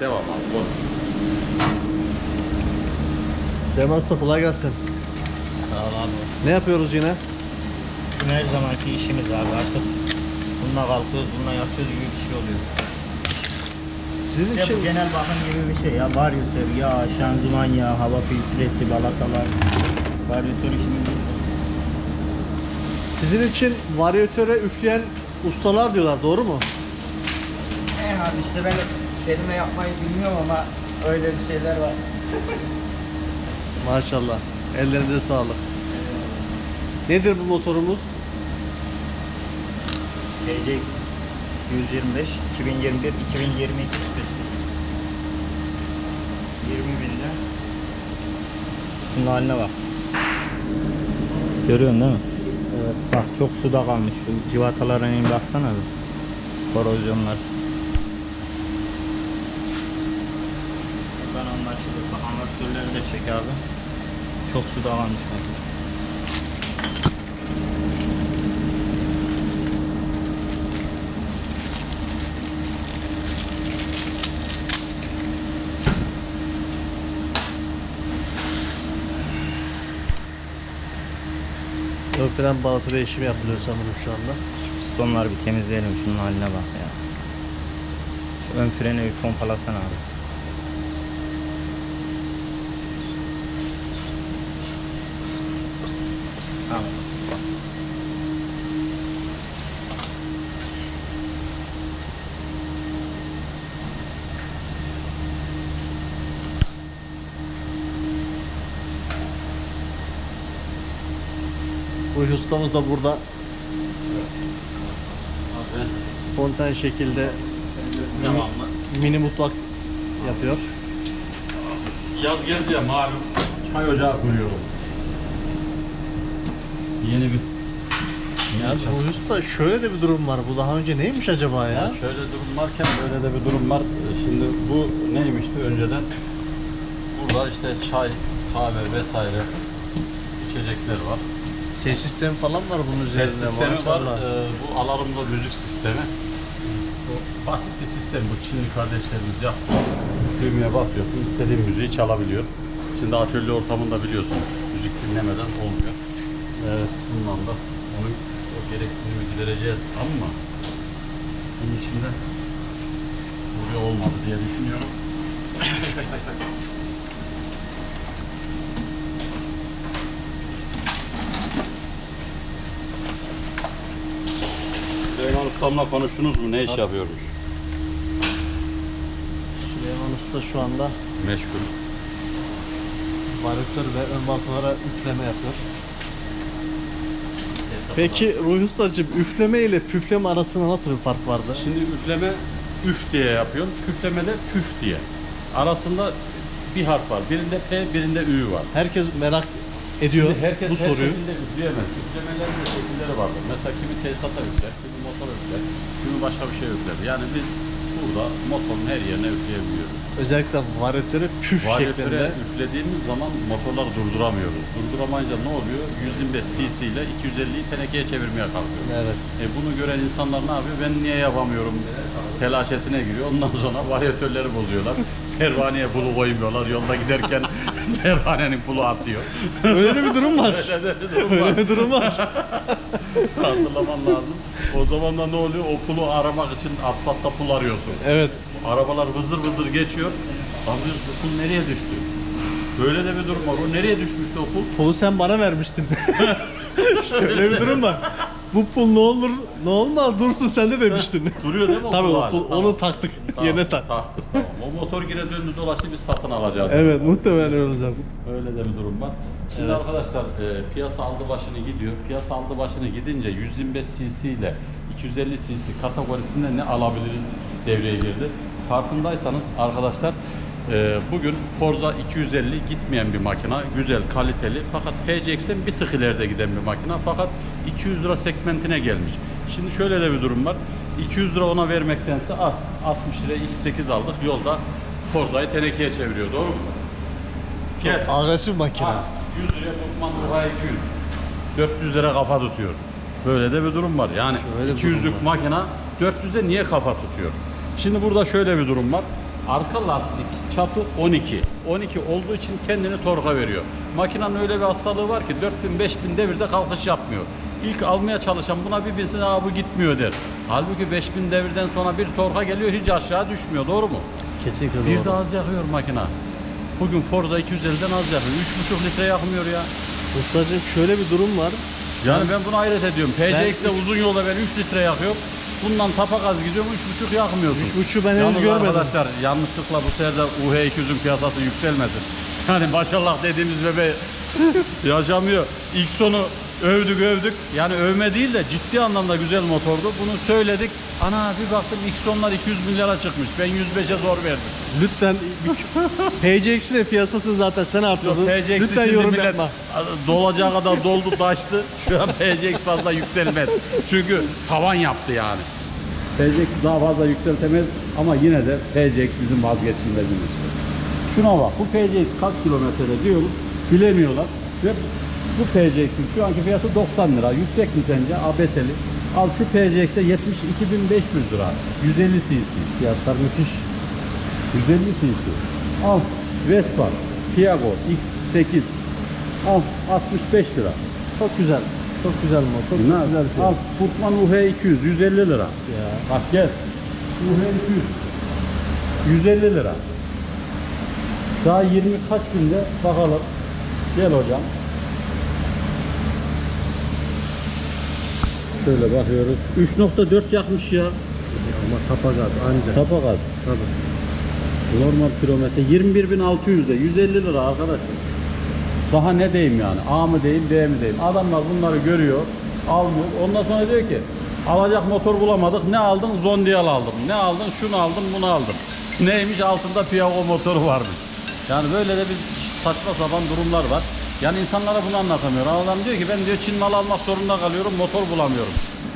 Devam abi konuş. Süleyman Usta kolay gelsin. Sağ ol abi. Ne yapıyoruz yine? Bizim her zamanki işimiz abi artık. Bununla kalkıyoruz, bununla yatıyoruz gibi bir şey oluyor. Sizin Ya için bu genel bakım gibi bir şey ya. Varyatör, yağ, şanzıman yağı, hava filtresi, balatalar. Varyatör işimiz değil. sizin için varyatöre üfleyen ustalar diyorlar doğru mu? Eh abi işte ben kelime yapmayı bilmiyorum ama öyle bir şeyler var. Maşallah. Ellerinize sağlık. Nedir bu motorumuz? TCX 125 2021 2022 sitesi. 20 binde. Şunun haline bak. Görüyorsun değil mi? Evet. Bak çok suda kalmış. Şu civatalara in baksana bir. Korozyonlar. Anlaşılır. Bak amortisörleri de çek abi. Çok suda kalmış motor. Ön fren balatı değişimi yapılıyor sanırım şu anda. Şu pistonları bir temizleyelim. Şunun haline bak ya. Şu ön freni bir pompalasana abi. Tamam. Bu ustamız da burada spontan şekilde devamlı. mini mutfak yapıyor. Yaz geldi ya malum. Çay ocağı kuruyorum. Yeni bir Ya bu usta şöyle de bir durum var. Bu daha önce neymiş acaba ya? Ya şöyle durum varken böyle de bir durum var. Şimdi bu neymişti önceden? Burada işte çay, kahve vesaire içecekler var. Ses sistemi falan var bunun Ses üzerinde sistemi var. Ee, bu alarmlı müzik sistemi. Bu basit bir sistem. Bu Çinli kardeşlerimiz yaptı. Düğmeye basıyorsun, istediğin müziği çalabiliyor. Şimdi atölye ortamında biliyorsun müzik dinlemeden olmuyor. Evet. Bundan da onun o gereksinimi gidereceğiz ama bunun içinde buraya olmadı diye düşünüyorum. Süleyman Ustam'la konuştunuz mu? Ne iş yapıyormuş? Süleyman Usta şu anda Meşgul. varyatör ve ön baltalara üfleme yapıyor. Peki Ruhi Ustacığım üfleme ile püfleme arasında nasıl bir fark vardı? Şimdi üfleme üf diye yapıyorsun, püfleme de püf diye. Arasında bir harf var. Birinde P, birinde Ü var. Herkes merak ediyor Şimdi herkes bu her soruyu. şekilde üfleyemez. Üflemelerin de şekilleri vardır. Mesela kimi tesisata üfler, kimi motor üfler, kimi başka bir şey üfler. Yani biz burada motorun her yerine üfleyebiliyoruz. Özellikle varyatöre püf Varyatöre şeklinde. üflediğimiz zaman motorları durduramıyoruz. Durduramayınca ne oluyor? 125 cc ile 250'yi tenekeye çevirmeye kalkıyor. Evet. E bunu gören insanlar ne yapıyor? Ben niye yapamıyorum telaşesine giriyor. Ondan sonra varyatörleri bozuyorlar. Pervaneye pulu koymuyorlar. Yolda giderken pervanenin pulu atıyor. Öyle de bir durum var. Öyle de bir durum var. Öyle bir durum var. Hatırlaman lazım. O zaman da ne oluyor? O pulu aramak için asfaltta pul arıyorsun. Evet. Arabalar vızır vızır geçiyor. Anlıyoruz bu pul nereye düştü? Böyle de bir durum var. O nereye düşmüştü o pul? Pulu sen bana vermiştin. Öyle bir durum var. Bu pul ne olur ne olmaz dursun sende demiştin. Duruyor değil mi o Tabii pul o hala? pul, Tamam. onu taktık. Tamam, Yerine tak. Taktık tamam. O motor yine döndü dolaştı biz satın alacağız. Evet muhtemelen öyle olacak. Öyle de bir durum var. Şimdi Evet. arkadaşlar e, piyasa aldı başını gidiyor. Piyasa aldı başını gidince 125 cc ile 250 cc kategorisinde ne alabiliriz devreye girdi. Farkındaysanız arkadaşlar bugün Forza 250 gitmeyen bir makina. Güzel, kaliteli fakat PCX'ten bir tık ileride giden bir makina. Fakat 200 lira segmentine gelmiş. Şimdi şöyle de bir durum var. 200 lira ona vermektense ah, 60 liraya iş 8 aldık. Yolda Forza'yı tenekeye çeviriyor. Doğru mu? Çok agresif makine. Ha, 100 liraya Lokman Turha 200. 400 lira kafa tutuyor. Böyle de bir durum var. Yani Şöyle bir durum 200'lük var. makina 400'e niye kafa tutuyor? Şimdi burada şöyle bir durum var. Arka lastik çapı 12. 12 olduğu için kendini torka veriyor. Makinenin öyle bir hastalığı var ki 4000-5000 devirde kalkış yapmıyor. İlk almaya çalışan buna bir bilsin Aa, bu gitmiyor der. Halbuki 5000 devirden sonra bir torka geliyor hiç aşağı düşmüyor doğru mu? Kesinlikle doğru. Bir de az yakıyor makina. Bugün Forza 250'den az yakıyor. 3,5 litre yakmıyor ya. Ustacığım şöyle bir durum var. Yani ben buna hayret ediyorum. PCX'de Ben- uzun yolda ben 3 litre yakıyorum. Bundan tapa gaz gidiyorum 3,5 yakmıyorsun. 3,5'u ben henüz Yalnız görmedim. arkadaşlar yanlışlıkla bu sefer de UH200'ün piyasası yükselmesin. Yani maşallah dediğimiz bebe yaşamıyor. İlk sonu övdük övdük. Yani övme değil de ciddi anlamda güzel motordu. Bunu söyledik. Ana bir baktım ilk sonlar 200 milyara çıkmış. Ben 105'e zor verdim. Lütfen PCX'in de piyasasını zaten sen arttırdın. PCX Lütfen yorum millet yapma. Dolacağı kadar doldu taştı. Şu an PCX fazla yükselmez. Çünkü tavan yaptı yani. PCX daha fazla yükseltemez ama yine de PCX bizim vazgeçilmezimiz. Şuna bak bu PCX kaç kilometrede diyoruz bilemiyorlar ve bu PCX'in şu anki fiyatı 90 lira. Yüksek mi sence? ABS'li. Al şu PCX'e 72.500 lira. 150 cc. Fiyatlar müthiş. 150 cc. Al Vespa, Piago X8. Al 65 lira. Çok güzel. Çok güzel motor. Çok güzel şey. Al Kurtman UH200 150 lira. Ya. Bak gel. UH200 150 lira. Daha 20 kaç binde bakalım. Gel hocam. Şöyle bakıyoruz. 3.4 yakmış ya. Ama tapa gaz ancak. Tapa gaz. Tabii. Normal kilometre 21.600'de 150 lira arkadaşlar. Daha ne diyeyim yani? A mı diyeyim, B mi diyeyim? Adamlar bunları görüyor, almıyor. Ondan sonra diyor ki alacak motor bulamadık. Ne aldın? Zondial aldım. Ne aldın? Şunu aldım, bunu aldım. Neymiş? Altında Piago motoru varmış. Yani böyle de bir saçma sapan durumlar var. Yani insanlara bunu anlatamıyor. Adam diyor ki ben diyor Çin malı almak zorunda kalıyorum, motor bulamıyorum.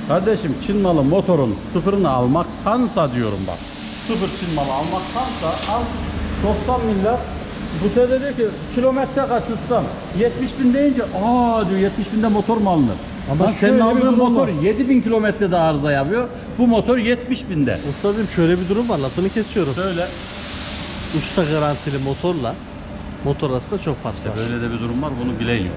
Kardeşim Çin malı motorun sıfırını almaktansa diyorum bak. Sıfır Çin malı almaktansa al 90 milyar bu sefer diyor ki kilometre kaç ustam? 70 bin deyince aa diyor 70 binde motor mu alınır? Ama Ama senin şöyle bir aldığın durum motor var. 7000 kilometrede arıza yapıyor. Bu motor 70 binde. Ustacığım şöyle bir durum var. Lafını kesiyorum. Söyle. Usta garantili motorla motor arasında çok fark var. Böyle de bir durum var bunu bilen yok.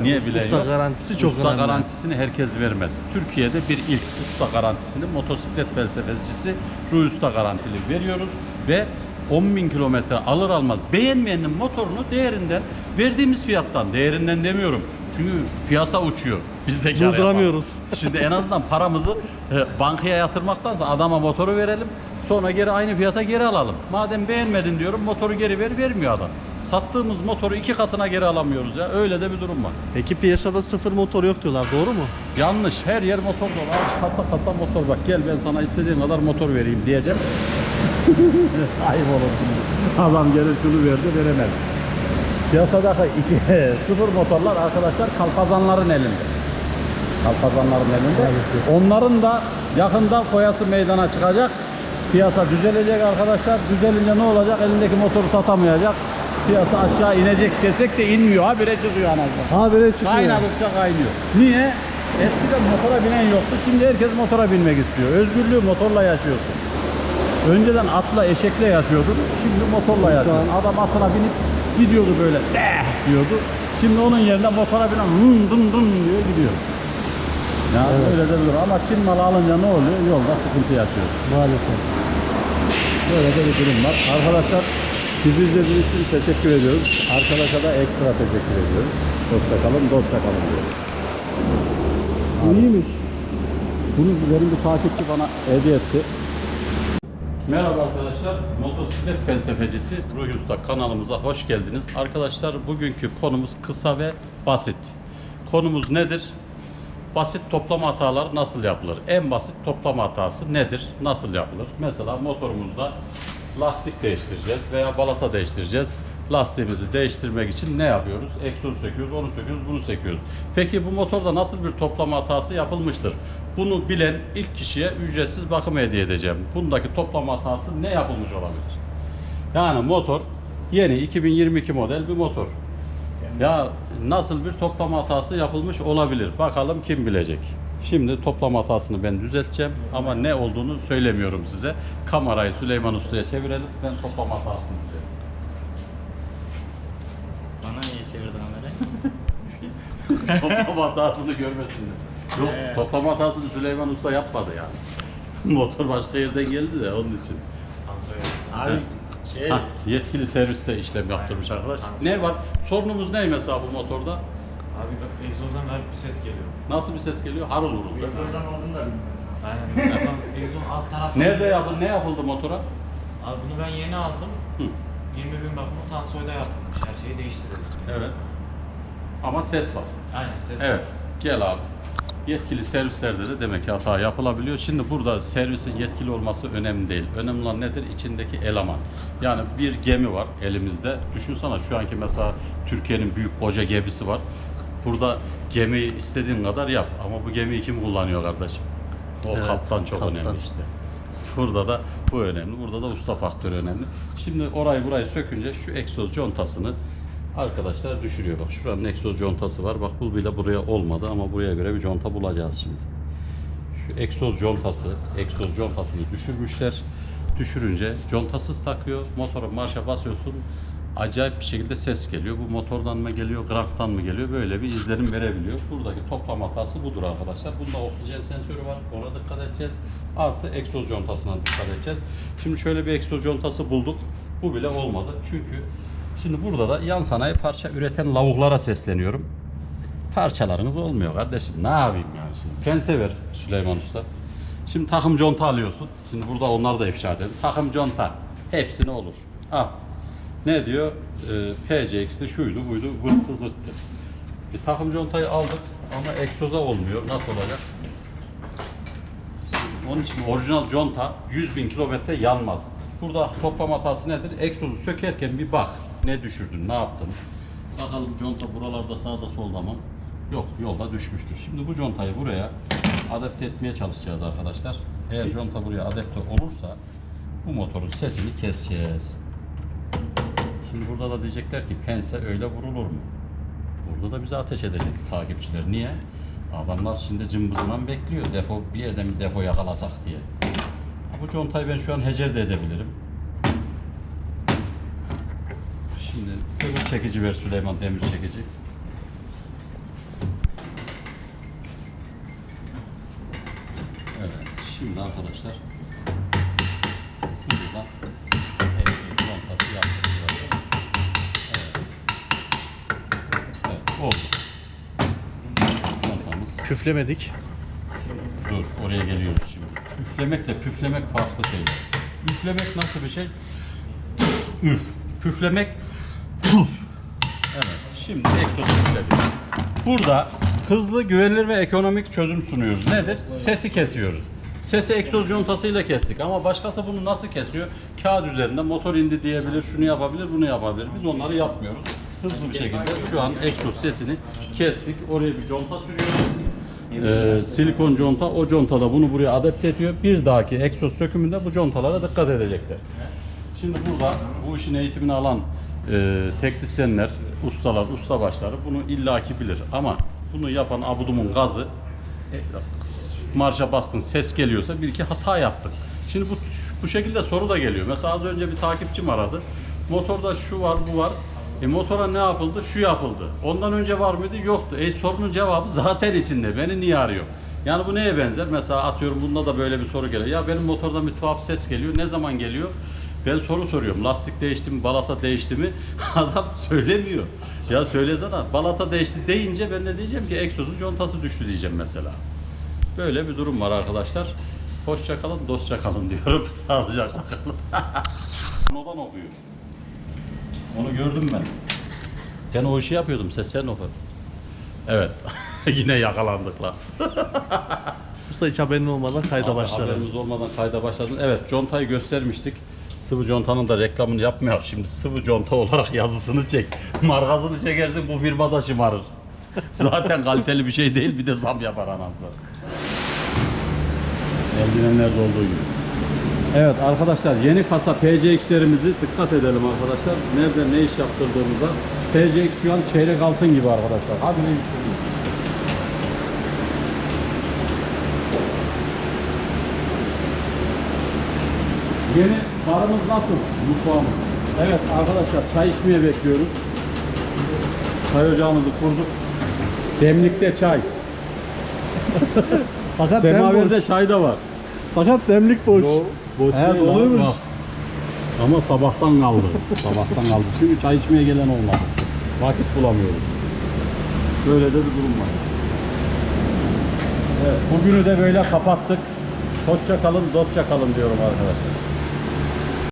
Niye Usta bilen yok? garantisi çok Usta önemli. garantisini herkes vermez. Türkiye'de bir ilk usta garantisini motosiklet felsefecisi Ruh Usta garantili veriyoruz ve 10 bin kilometre alır almaz beğenmeyenin motorunu değerinden verdiğimiz fiyattan değerinden demiyorum. Çünkü piyasa uçuyor. Biz de kar Durduramıyoruz. yapalım. Şimdi en azından paramızı e, bankaya yatırmaktansa adama motoru verelim. Sonra geri aynı fiyata geri alalım. Madem beğenmedin diyorum motoru geri ver vermiyor adam. Sattığımız motoru iki katına geri alamıyoruz ya. Öyle de bir durum var. Peki piyasada sıfır motor yok diyorlar. Doğru mu? Yanlış. Her yer motor dolu. Al, Kasa kasa motor bak. Gel ben sana istediğin kadar motor vereyim diyeceğim. Ayıp olur şimdi. Adam gelir şunu verdi veremez. Piyasadaki iki, sıfır motorlar arkadaşlar kalpazanların elinde. Kalpazanların elinde. Onların da yakında koyası meydana çıkacak. Piyasa düzelecek arkadaşlar. Düzelince ne olacak? Elindeki motoru satamayacak. Piyasa aşağı inecek desek de inmiyor. Habire çıkıyor anasını. Habire çıkıyor. Kaynadıkça kaynıyor. Niye? Eskiden motora binen yoktu. Şimdi herkes motora binmek istiyor. Özgürlüğü motorla yaşıyorsun. Önceden atla, eşekle yaşıyordun. Şimdi motorla yaşıyorsun. Adam atına binip gidiyordu böyle deh diyordu. Şimdi onun yerine motora binen hın dın dın diyor gidiyor. Ya öyle de bir durum. Ama Çin malı alınca ne oluyor? Yolda sıkıntı yaşıyoruz. Maalesef. Böyle de bir durum var. Arkadaşlar bizi izlediğiniz için teşekkür ediyoruz. Arkadaşa da ekstra teşekkür ediyoruz. Hoşça kalın, dostça kalın diyoruz. Bu iyiymiş. Bunu benim bir takipçi bana hediye etti. Merhaba arkadaşlar, motosiklet felsefecisi Ruhi Usta kanalımıza hoş geldiniz. Arkadaşlar bugünkü konumuz kısa ve basit. Konumuz nedir? Basit toplama hataları nasıl yapılır? En basit toplama hatası nedir? Nasıl yapılır? Mesela motorumuzda lastik değiştireceğiz veya balata değiştireceğiz. Lastiğimizi değiştirmek için ne yapıyoruz? Egzoz söküyoruz, onu söküyoruz, bunu söküyoruz. Peki bu motorda nasıl bir toplama hatası yapılmıştır? Bunu bilen ilk kişiye ücretsiz bakım hediye edeceğim. Bundaki toplama hatası ne yapılmış olabilir? Yani motor yeni 2022 model bir motor. Ya nasıl bir toplama hatası yapılmış olabilir? Bakalım kim bilecek? Şimdi toplam hatasını ben düzelteceğim ama ne olduğunu söylemiyorum size. Kamerayı Süleyman Usta'ya çevirelim. Ben toplam hatasını düzelteceğim. Bana niye çevirdin Ömer'e? toplam hatasını görmesinler. Yok toplam hatasını Süleyman Usta yapmadı yani. Motor başka yerden geldi de onun için. Abi şey, Ha, yetkili serviste işlem yaptırmış arkadaş. Ne var? Sorunumuz ne mesela bu motorda? Abi egzozdan garip bir ses geliyor. Nasıl bir ses geliyor? Harıl mi? Egzozdan olduğunu da bilmiyorum. Aynen. Egzoz alt tarafı. Nerede yapıldı? Ne yapıldı motora? Abi bunu ben yeni aldım. Hı. 20 bin bakımı Tansoy'da yapılmış. Her şeyi değiştirildi. Evet. Ama ses var. Aynen ses. Evet. Gel abi. Yetkili servislerde de demek ki hata yapılabiliyor. Şimdi burada servisin yetkili olması önemli değil. Önemli olan nedir? İçindeki eleman. Yani bir gemi var elimizde. Düşünsene şu anki mesela Türkiye'nin büyük koca gemisi var. Burada gemiyi istediğin kadar yap. Ama bu gemiyi kim kullanıyor kardeşim? O Evet, kaptan çok kaptan. önemli işte. Burada da bu önemli. Burada da usta faktörü önemli. Şimdi orayı burayı sökünce şu egzoz contasını arkadaşlar düşürüyor. Bak şuranın egzoz contası var. Bak bu bile buraya olmadı ama buraya göre bir conta bulacağız şimdi. Şu egzoz contası, egzoz contasını düşürmüşler. Düşürünce contasız takıyor. Motora marşa basıyorsun. Acayip bir şekilde ses geliyor. Bu motordan mı geliyor, kranktan mı geliyor? Böyle bir izlenim verebiliyor. Buradaki toplam hatası budur arkadaşlar. Bunda oksijen sensörü var. Ona dikkat edeceğiz. Artı egzoz contasına dikkat edeceğiz. Şimdi şöyle bir egzoz contası bulduk. Bu bile olmadı. Çünkü şimdi burada da yan sanayi parça üreten lavuklara sesleniyorum. Parçalarınız olmuyor kardeşim. Ne yapayım yani şimdi? Pense ver Süleyman Usta. Şimdi takım conta alıyorsun. Şimdi burada onlar da ifşa edelim. Takım conta. Hepsine olur. Al. Ne diyor? Ee, PCX'de şuydu buydu vırttı zırttı. Bir takım contayı aldık ama egzoza olmuyor. Nasıl olacak? Onun için orijinal conta 100 bin kilometre yanmaz. Burada toplam hatası nedir? Egzozu sökerken bir bak. Ne düşürdün, ne yaptın? Bakalım conta buralarda sağda solda mı? Yok, yolda düşmüştür. Şimdi bu contayı buraya adapte etmeye çalışacağız arkadaşlar. Eğer conta buraya adapte olursa bu motorun sesini keseceğiz. Şimdi burada da diyecekler ki pense öyle vurulur mu? Burada da bize ateş edecek takipçiler. Niye? Adamlar şimdi cımbızından bekliyor. Defo bir yerden bir defo yakalasak diye. Bu contayı ben şu an hecer de edebilirim. Şimdi öbür çekici ver Süleyman demir çekici. Evet. Şimdi arkadaşlar sıvıdan egzoz contası yaptık. Evet. Evet oldu. Contamız Püflemedik. Dur oraya geliyoruz şimdi. Üflemekle püflemek farklı şeyler. Üflemek nasıl bir şey? Üf. Püflemek. Şimdi egzozu üfledik. Burada hızlı, güvenilir ve ekonomik çözüm sunuyoruz. Nedir? Sesi kesiyoruz. Sesi egzoz contasıyla kestik ama başkası bunu nasıl kesiyor? Kağıt üzerinde motor indi diyebilir, şunu yapabilir, bunu yapabilir. Biz onları yapmıyoruz. Hızlı bir şekilde şu an egzoz sesini kestik. Oraya bir conta sürüyoruz. Ee, silikon conta, o conta da bunu buraya adapte ediyor. Bir dahaki egzoz sökümünde bu contalara dikkat edecekler. Şimdi burada bu işin eğitimini alan e, teknisyenler, ustalar, ustabaşları bunu illaki bilir. Ama bunu yapan abudumun gazı e, marşa bastın ses geliyorsa bir iki hata yaptık. Şimdi bu bu şekilde soru da geliyor. Mesela az önce bir takipçim aradı. Motorda şu var, bu var. E motora ne yapıldı? Şu yapıldı. Ondan önce var mıydı? Yoktu. E sorunun cevabı zaten içinde. Beni niye arıyor? Yani bu neye benzer? Mesela atıyorum bunda da böyle bir soru geliyor. Ya benim motordan bir tuhaf ses geliyor. Ne zaman geliyor? Ben soru soruyorum. Lastik değişti mi? Balata değişti mi? Adam söylemiyor. Ya söylesene. Balata değişti deyince ben de diyeceğim ki egzozun contası düştü diyeceğim mesela. Böyle bir durum var arkadaşlar. Hoşça kalın, dostça kalın diyorum. Sağlıcakla kalın. Odan okuyor. Onu gördüm ben. Ben o işi yapıyordum. Seslerini okudum. Evet. Yine yakalandık la. Usta hiç haberin olmadan kayda Abi, başlar. Haberimiz olmadan kayda başladın. Evet, contayı göstermiştik. Sıvı contanın da reklamını yapmayak şimdi sıvı conta olarak yazısını çek. Markasını çekersin bu firma da şımarır. Zaten kaliteli bir şey değil bir de zam yapar anasını. Eldivenlerde olduğu gibi. Evet arkadaşlar yeni kasa PCX'lerimizi dikkat edelim arkadaşlar. Nerede ne iş yaptırdığımıza. PCX şu an çeyrek altın gibi arkadaşlar. Hadi ne Yeni barımız nasıl? Mutfağımız. Evet arkadaşlar çay içmeye bekliyoruz. Çay ocağımızı kurduk. Demlikte çay. Fakat Semaverde çay da var. Fakat demlik boş. Yo, boş He, değil doluymuş. bak. Ama sabahtan kaldı. sabahtan kaldı. Çünkü çay içmeye gelen olmadı. Vakit bulamıyoruz. Böyle de bir durum var. Evet, bugünü de böyle kapattık. Hoşça kalın, dostça kalın diyorum arkadaşlar.